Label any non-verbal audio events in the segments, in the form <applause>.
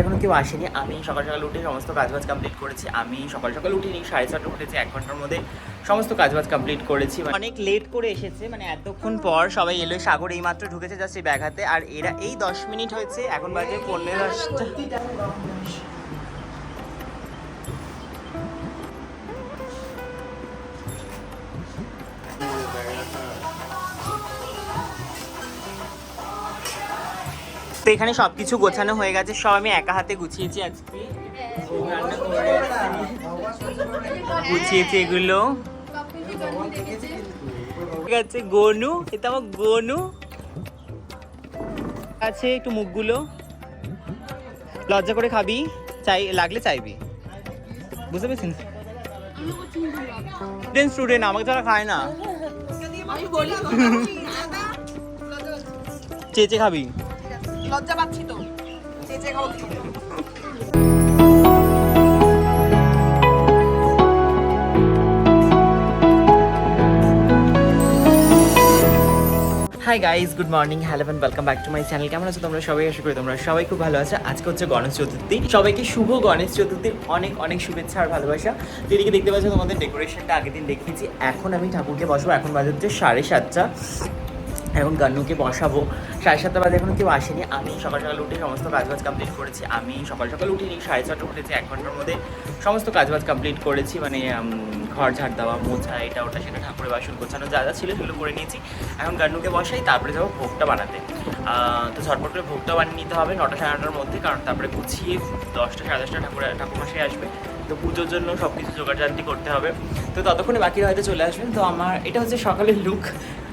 এখনও কেউ আসেনি। আমি সকাল সকাল উঠে সমস্ত কাজবাজ কমপ্লিট করেছি। আমি সকাল সকাল উঠিনি, সাড়ে ছটা উঠেছি, এক ঘণ্টার মধ্যে সমস্ত কাজবাজ কমপ্লিট করেছি। অনেক লেট করে এসেছে মানে এতক্ষণ পর সবাই এলো, সাগর এই মাত্র ঢুকেছে এই ব্যাঘাতে। আর এরা এই দশ মিনিট হয়েছে, এখন বাজে পনেরো দশটা। তো এখানে সবকিছু গোছানো হয়ে গেছে সব আমি একা হাতে গুছিয়েছি আজকে। গুছিয়েছি এগুলো। ঠিক আছে গনু এটা আমার গনু। আছে একটু মুখগুলো। লজ্জা করে খাবি চাই লাগলে চাইবি। বুঝতে পেরেছেন স্টুডেন্ট স্টুডেন্ট আমাকে তারা খায় না। চেচে খাবি। লজ্জা পাচ্ছি তো। Hi guys good morning hello and welcome back to my channel কেমন আছো তোমরা? সবাই আশা করি তোমরা সবাই খুব ভালো আছো। আজকে হচ্ছে গণেশ চতুর্থী। সবাইকে শুভ গণেশ চতুর্থীর অনেক অনেক শুভেচ্ছা আর ভালোবাসা। তো এদিকে দেখতে পাচ্ছ তোমাদের ডেকোরেশনটা আগের দিন দেখিয়েছি। এখন আমি ঠাকুরকে বসবো। এখন বাজে হচ্ছে সাড়ে সাতটা। এখন গান্নুকে বসাবো। সাড়ে সাতটা বাজে এখন কেউ আসেনি। আমি সকাল সকাল উঠে সমস্ত কাজবাজ কমপ্লিট করেছি। আমি সকাল সকাল উঠিনি, সাড়ে ছটা উঠেছি, এক ঘণ্টার মধ্যে সমস্ত কাজবাজ কমপ্লিট করেছি। মানে ঘর ঝাড় দেওয়া, মোছা, এটা ওটা, সেটা ঠাকুরের বাসন গোছানো, যা যা ছিল সেগুলো করে নিয়েছি। এখন গান্নুকে বসাই, তারপরে যাব ভোগটা বানাতে। তো ঝটপট করে ভোগটা বানিয়ে নিতে হবে নটা সাড়ে নটার মধ্যে, কারণ তারপরে গুছিয়ে দশটা সাড়ে দশটা ঠাকুর ঠাকুরমাসাই আসবে। তো পুজোর জন্য সব কিছু জোগাড়জান্তি করতে হবে। তো ততক্ষণে বাকিরা হয়তো চলে আসবেন। তো আমার, এটা হচ্ছে সকালের লুক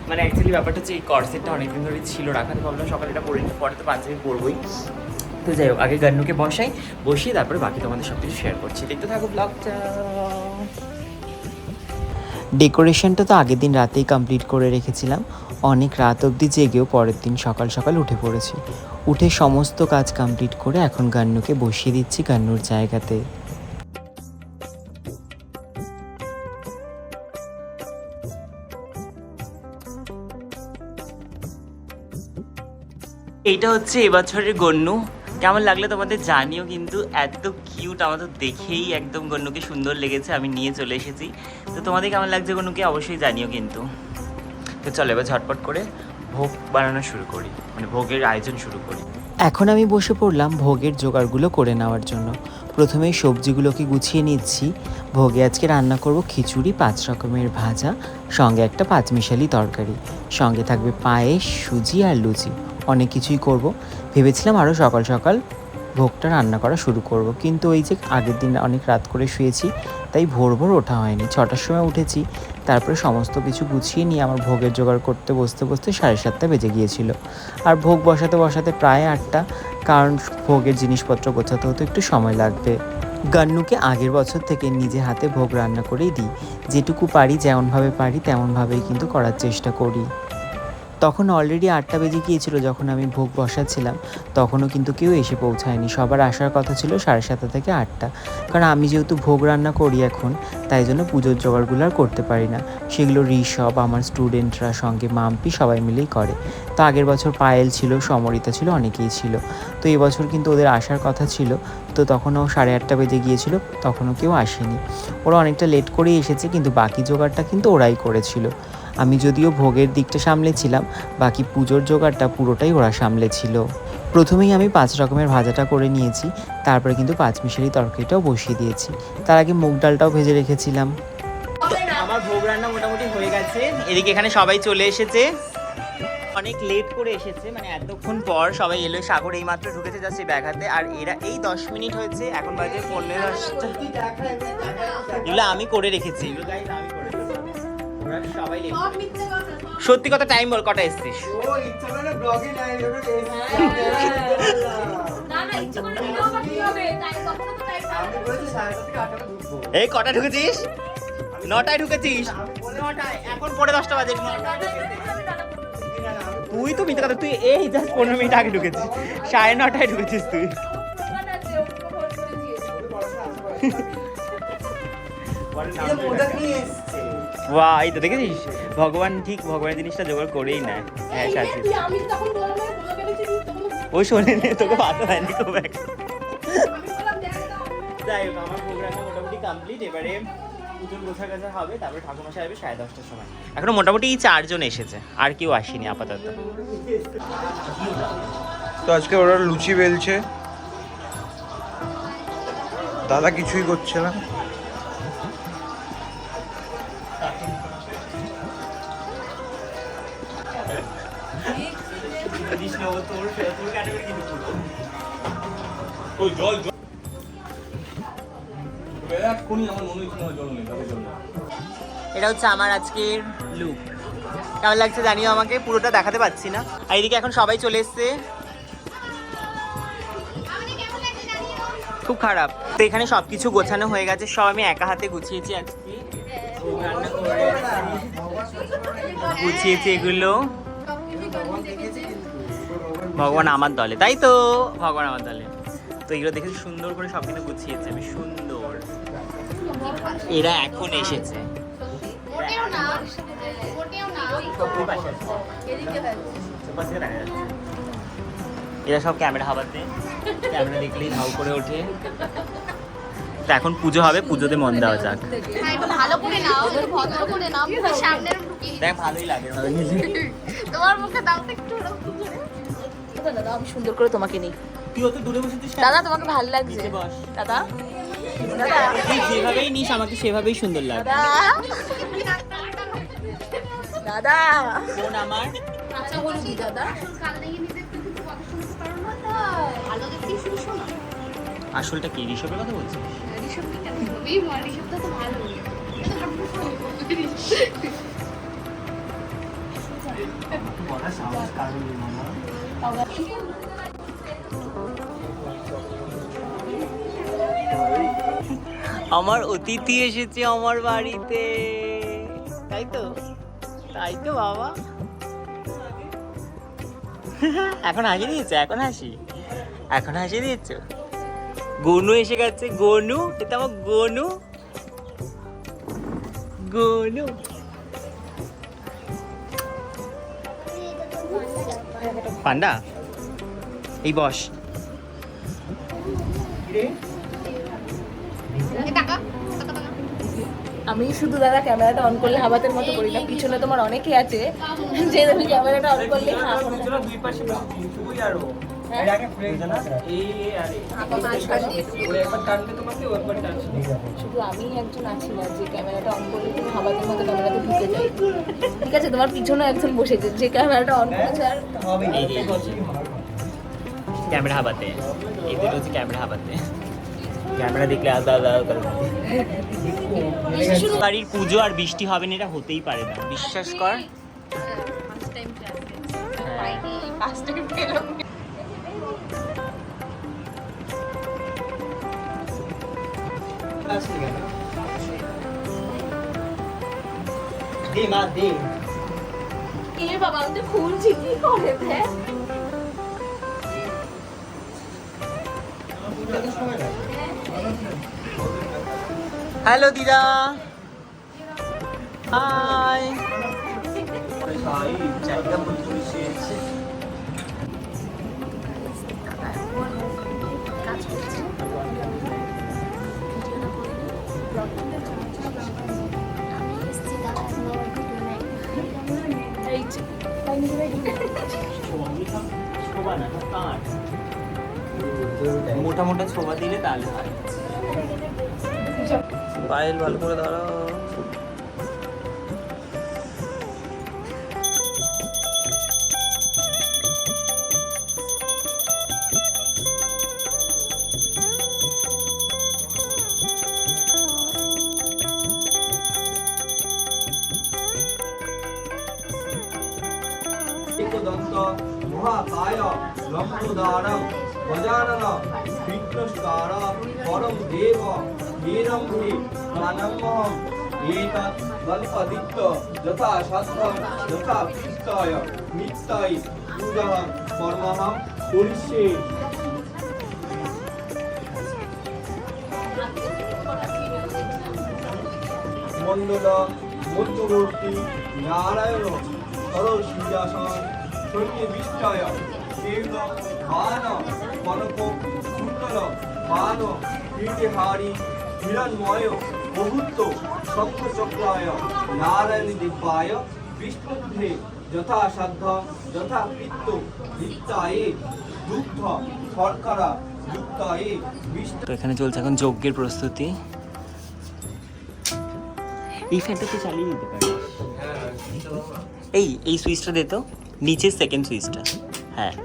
মানে অ্যাকচুয়ালি ব্যাপারটা হচ্ছে এই কর্সেটটা অনেকদিন ধরে ছিল, রাখাতে ভাবলাম সকালে এটা পরে পরে তো পাঞ্জাবি পরবই তো যাই হোক, আগে গান্নুকে বসাই, বসিয়ে তারপরে বাকি তোমাদের সব কিছু শেয়ার করছি। দেখতে থাকো ব্লগটা ডেকোরেশনটা তো আগের দিন রাতেই কমপ্লিট করে রেখেছিলাম। অনেক রাত অবধি জেগেও পরের দিন সকাল সকাল উঠে পড়েছি। উঠে সমস্ত কাজ কমপ্লিট করে এখন গান্নুকে বসিয়ে দিচ্ছি গান্নুর জায়গাতে। এইটা হচ্ছে এবছরের গন্নু কেমন লাগল তোমাদের জানিও কিন্তু, এত কিউট আমার তো দেখেই একদম গন্নুকে সুন্দর লেগেছে, আমি নিয়ে চলে এসেছি। তো তোমাদের কেমন লাগছে গন্নুকে অবশ্যই জানিও কিন্তু। তো চলো এবার ঝটপট করে ভোগ বানানো শুরু করি মানে ভোগের আয়োজন শুরু করি। এখন আমি বসে পড়লাম ভোগের জোগাড়গুলো করে নেওয়ার জন্য। প্রথমেই সবজিগুলোকে গুছিয়ে নিচ্ছি। ভোগে আজকে রান্না করব খিচুড়ি, পাঁচ রকমের ভাজা, সঙ্গে একটা পাঁচমিশালি তরকারি। সঙ্গে থাকবে পায়েস, সুজি আর লুচি। অনেক কিছুই করব। ভেবেছিলাম আরও সকাল সকাল ভোগটা রান্না করা শুরু করব। কিন্তু ওই যে আগের দিন অনেক রাত করে শুয়েছি, তাই ভোর ভোর ওঠা হয়নি। ছটার সময় উঠেছি, তারপরে সমস্ত কিছু গুছিয়ে নিয়ে আমার ভোগের জোগাড় করতে বসতে বসতে সাড়ে সাতটা বেজে গিয়েছিল। আর ভোগ বসাতে বসাতে প্রায় আটটা, কারণ ভোগের জিনিসপত্র গোছাতে হতে একটু সময় লাগবে। গান্নুকে আগের বছর থেকে নিজে হাতে ভোগ রান্না করেই দিই। যেটুকু পারি যেমনভাবে পারি, তেমনভাবেই কিন্তু করার চেষ্টা করি। তখন অলরেডি আটটা বেজে গিয়েছিল যখন আমি ভোগ বসাচ্ছিলাম। তখনও কিন্তু কেউ এসে পৌঁছায়নি। সবার আসার কথা ছিল সাড়ে সাতটা থেকে আটটা। কারণ আমি যেহেতু ভোগ রান্না করি এখন, তাই জন্য পুজোর জোগাড়গুলো আর করতে পারি না। সেগুলো ঋষভ, আমার স্টুডেন্টরা সঙ্গে মাম্পি সবাই মিলেই করে। তো আগের বছর পায়েল ছিল, সমরিতা ছিল, অনেকেই ছিল। তো এবছর কিন্তু ওদের আসার কথা ছিল। তো তখনও সাড়ে আটটা বেজে গিয়েছিল, তখনও কেউ আসেনি। ওরা অনেকটা লেট করেই এসেছে, কিন্তু বাকি জোগাড়টা কিন্তু ওরাই করেছিল। আমি যদিও ভোগের দিকটা সামলেছিলাম, বাকি পুজোর জোগাড়টা পুরোটাই ওরা সামলেছিল। প্রথমেই আমি পাঁচ রকমের ভাজাটা করে নিয়েছি, তারপরে কিন্তু পাঁচ মিশালি তরকারিটাও বসিয়ে দিয়েছি। তার আগে মুগ ডালটাও ভেজে রেখেছিলাম। আমার ভোগ রান্না মোটামুটি হয়ে গেছে। এদিকে এখানে সবাই চলে এসেছে। অনেক লেট করে এসেছে মানে এতক্ষণ পর সবাই এলো। সাগর এই মাত্র ঢুকেছে যাচ্ছে ব্যাগ হাতে আর এরা এই দশ মিনিট হয়েছে, এখন বাজে পনেরো এগুলো আমি করে রেখেছি। সত্যি কথা টাইম বল কটা এসছিস? না না ইচ্ছে করে ভিডিও বাকি হবে? তাই কখনো তো তাই এই কটা ঢুকেছিস? নটায় ঢুকেছিস? এখন পরে দশটা বাজে। তুই তো মিথ্যে কথা তুই এই জাস্ট পনেরো মিনিট আগে ঢুকেছিস। সাড়ে নটায় ঢুকেছিস তুই। ওয়া এই তো দেখেছিস? ভগবান ঠিক ভগবানের জিনিসটা জোগাড় করেই নেয়। হ্যাঁ সাথে আমি তখন বললাম পুজো কেটেছি তখন ও শোনে নে তোকে পাতা দেয়নি খুব একটা যাই হোক আমার প্রোগ্রামটা মোটামুটি কমপ্লিট এবারে পুজোর গোছা গাছা হবে তারপরে ঠাকুমশাই আসবে সাড়ে দশটার সময়। এখনও মোটামুটি চারজন এসেছে আর কেউ আসেনি আপাতত। তো আজকে ওরা লুচি বেলছে। দাদা কিছুই করছে না। এটা হচ্ছে আমার আজকের লুক কেমন লাগছে জানিও আমাকে? পুরোটা দেখাতে পাচ্ছি না। আর এদিকে এখন সবাই চলে এসছে। খুব খারাপ। তো এখানে সবকিছু গোছানো হয়ে গেছে, সব আমি একা হাতে গুছিয়েছি আজকে। গুছিয়েছি এগুলো। ভগবান আমার দলে, তাই তো? ভগবান আমার দলে। তো এগুলো দেখে সুন্দর করে সব কিছু গুছিয়েছে আমি সুন্দর। এরা এখন এসেছে। এরা সব ক্যামেরা হাবাতে ক্যামেরা দেখলেই ধাউ করে ওঠে। তো এখন পুজো হবে পুজোতে মন দেওয়া যাক। হ্যাঁ, ভালো করে নাও ভদ্র করে নাও সামনে দেখ ভালোই লাগে। তোমার মুখে দাও একটু। দাদা আমি সুন্দর করে তোমাকে নেই। তুই অত দূরে? দাদা তোমাকে ভালো লাগছে। দাদা? দাদা তুই যেভাবেই নিস আমাকে সেভাবেই সুন্দর লাগে দাদা। ফোন আমার। আচ্ছা বলো দাদা? আসলটা কি ঋষভের কথা বলছিস? ঋষভ কেন খুবই আমার অতিথি এসেছে আমার বাড়িতে। তাই তো তাই তো বাবা। এখন হাসি দিয়েছে? এখন হাসি? এখন হাসি দিয়েছ? গনু এসে গেছে। গনু? এটা আমার গনু। গনু। পান্ডা? এই বস। টাকা আমি শুধু দাদা ক্যামেরাটা অন করলে হাবাতের মতো করি না পিছনে তোমার অনেকে আছে যে তুমি ক্যামেরাটা অন করলে হ্যাঁ, শুধু আমি একজন আছি না যে ক্যামেরাটা অন করলে ঠিক আছে তোমার পিছনে একজন বসেছে যে ক্যামেরাটা অন করেছে ক্যামেরা হাবাতে। এই দুটো হচ্ছে ক্যামেরা হাবাতে। ক্যামেরা দেখলে আলাদা আলাদা বাড়ির পুজো আর বৃষ্টি হবে না এটা হতেই পারে না। বিশ্বাস কর। First time class. First time পেলাম দে মা দে। এ বাবা আমি তো খুলছি কি করে হ্যাঁ হ্যালো দিদা হাই মোটা মোটা ছোবা দিলে তাহলে হয়। পায়েল ভালো করে ধরো। দন্ত মহাকায় লম্বদারম গজানন বিঘ্নস্কার পরম দেব। ধীরং হি মানমম এতৎ গল্পদিত্য যথা শাস্ত্র যথা পিত্তয় নিত্যই পূজহম কর্মহম করিষ্যে মণ্ডল মধ্যবর্তী নারায়ণ সরসিংহাসন সৈন্যবিষ্টয় কেউল বান কনক কুণ্ডল বান কীর্তিহারী হিরণময় বহুত্ব সপ্তচক্রায় নারায়ণ দিব্যায় বিষ্ণুধে যথাসাধ্য দুগ্ধ শর্করা যুক্তায়ে বিষ্ণু তো এখানে চলছে এখন যজ্ঞের প্রস্তুতি। এই ফ্যানটা তো চালিয়ে দিতে পারিস এই এই সুইচটা দে তো। নিচের সেকেন্ড সুইচটা। হ্যাঁ।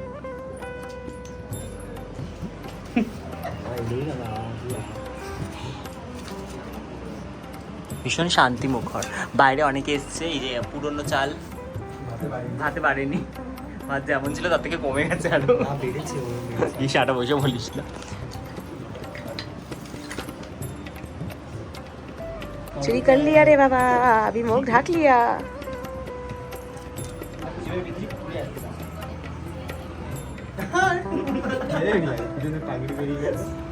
ভীষণ শান্তি মুখর বাইরে অনেকে এসছে এই যে পুরনো চাল হাতে পারেনি ভাত যেমন ছিল তার থেকে কমে গেছে আরো এই সাটা বসে বলিস না चुरी कर लिया रे बाबा अभी मुंह ढक लिया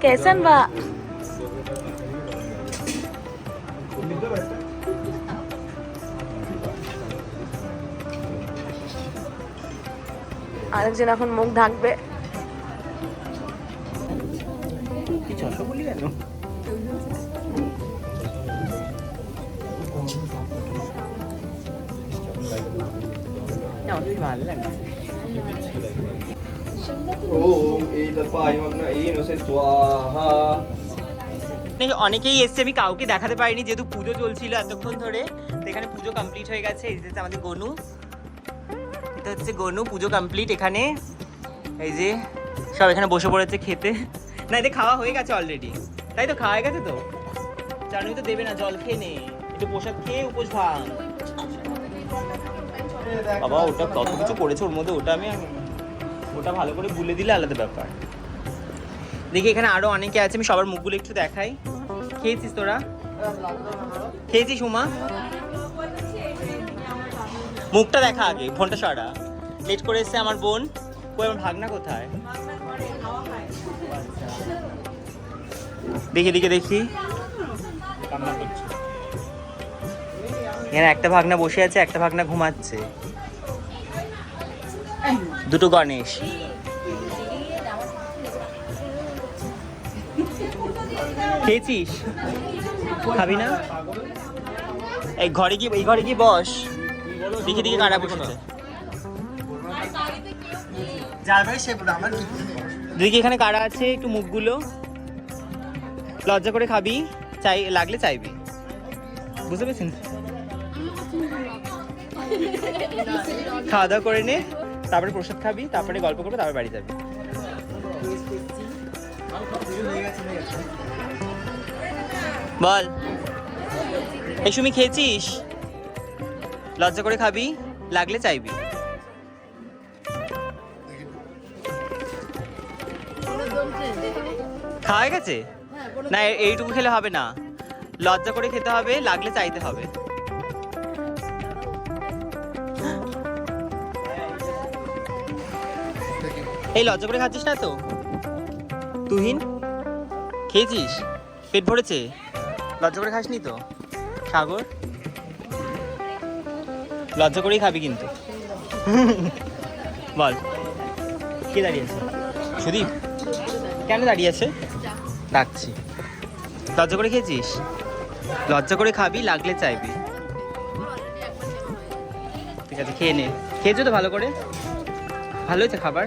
कैसन बा আরেকজন এখন মুখ ঢাকবে। অনেকেই এসছে আমি কাউকে দেখাতে পারিনি যেহেতু পুজো চলছিল এতক্ষণ ধরে এখানে পুজো কমপ্লিট হয়ে গেছে। আমাদের গনু। এটা হচ্ছে গনু, পুজো কমপ্লিট এখানে। এই যে, সব এখানে বসে পড়েছে খেতে। না এতে খাওয়া হয়ে গেছে অলরেডি তাই তো খাওয়া হয়ে গেছে তো? জানুই তো দেবে না, জল খেয়ে নে। একটু প্রসাদ খেয়ে উপোস ভাঙ বাবা, ওটা কত কিছু করেছে ওর মধ্যে, ওটা আমি ওটা ভালো করে গুলে দিলে আলাদা ব্যাপার। দেখি, এখানে আরও অনেকে আছে, আমি সবার মুখগুলো একটু দেখাই। খেয়েছিস তোরা? খেয়েছিস, উমা? মুখটা দেখা আগে, ফোনটা সরা। লেট করে এসছে আমার বোন। কই, আমার ভাগনা কোথায়? দেখি দেখি দেখি। এখানে একটা ভাগনা বসে আছে, একটা ভাগনা ঘুমাচ্ছে। দুটো গণেশ। খেয়েছিস? খাবি না? এই ঘরে কি এই ঘরে কি বস। দিকে দিকে কারা বসেছে। দিকে এখানে কারা আছে একটু মুখগুলো। লজ্জা করে খাবি চাই লাগলে চাইবি। বুঝতে পেরেছেন খাওয়া দাওয়া করে নে তারপরে প্রসাদ খাবি তারপরে গল্প করব তারপরে বাড়ি যাবি। বল। এই সুমি খেয়েছিস? লজ্জা করে খাবি, লাগলে চাইবি। খাওয়া গেছে? না, এইটুকু খেলে হবে না। লজ্জা করে খেতে হবে, লাগলে চাইতে হবে। এই লজ্জা করে খাচ্ছিস না তো? তুহিন, খেয়েছিস? পেট ভরেছে? লজ্জা করে খাসনি তো? সাগর? লজ্জা করেই খাবি কিন্তু। বল। কে দাঁড়িয়ে আছে সুদীপ। কেন দাঁড়িয়ে আছে? ডাকছি। লজ্জা করে খেয়েছিস? লজ্জা করে খাবি লাগলে চাইবি। ঠিক আছে খেয়ে নে। খেয়েছো তো ভালো করে? ভালো হয়েছে খাবার?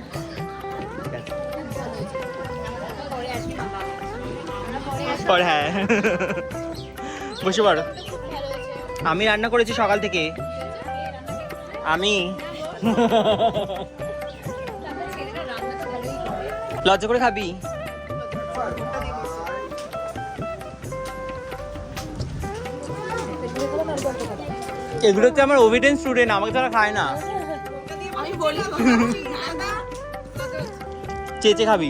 পরে হ্যাঁ। বসে পড়ো। আমি রান্না করেছি সকাল থেকে। আমি। লজ্জা করে খাবি? এগুলো হচ্ছে আমার ওভিডেন্স স্টুডেন্ট আমাকে তারা খায় না। আমি বলি। চেচে খাবি।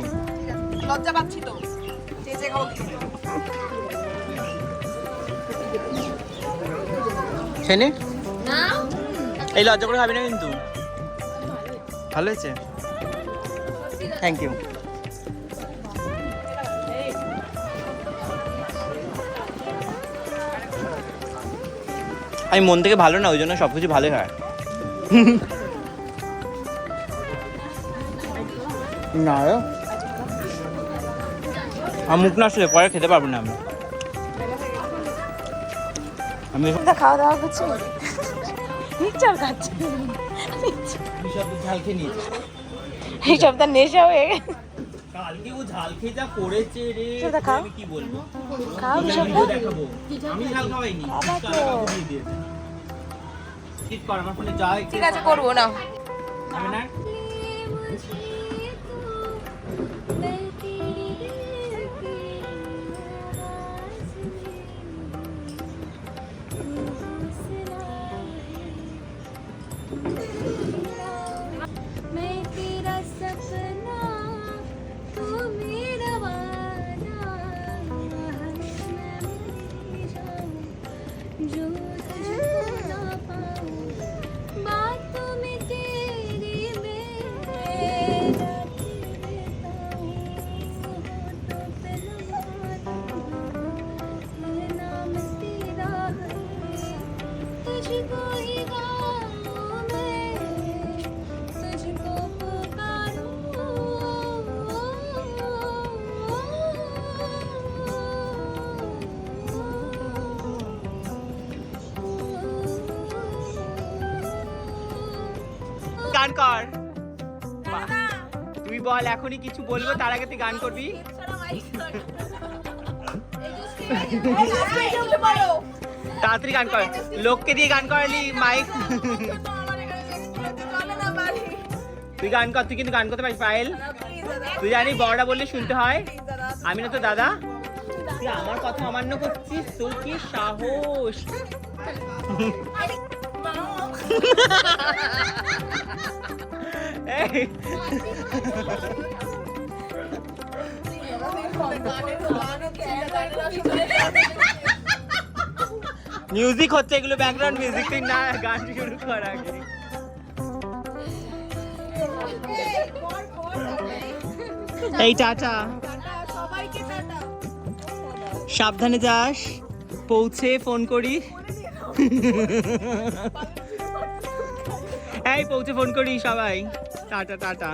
লজ্জা পাচ্ছি তো। চেঁচে খাব এই লজ্জা করে খাবি না কিন্তু। ভালো হয়েছে? থ্যাংক ইউ আমি মন থেকে ভালো না ওই জন্য সব কিছু ভালোই হয়। না আমার মুখ নষ্ট হলে পরে খেতে পারব না আমি। আমি খাওয়া দাওয়া করছে? মিক্সচার খাচ্ছে। সব এইসব তার নেশা হয়ে গেছে। কালকে ও ঝাল খেয়ে যা করেছে রে। আমি কি বলব? খাও তোকে দেখাবো। আমি ঝাল খাওয়াইনি। বাবা তো। ঠিক আছে করব না কর। তুই বল এখনই কিছু বলব? তার আগে তুই গান করবি? তাড়াতাড়ি গান কর। লোককে দিয়ে গান করালি মাইক তুই গান কর তুই কিন্তু গান করতে পারিস পায়েল। তুই জানি বড়রা বললে শুনতে হয়। আমি না তো দাদা। তুই আমার কথা অমান্য করছিস? তোর কি সাহস? <laughs> মিউজিক হচ্ছে এগুলো ব্যাকগ্রাউন্ড মিউজিক তুই না, গান শুরু কর আগে। এই টাটা। সাবধানে যাস, পৌঁছে ফোন করি। এই পৌঁছে ফোন করি সবাই। Tata tata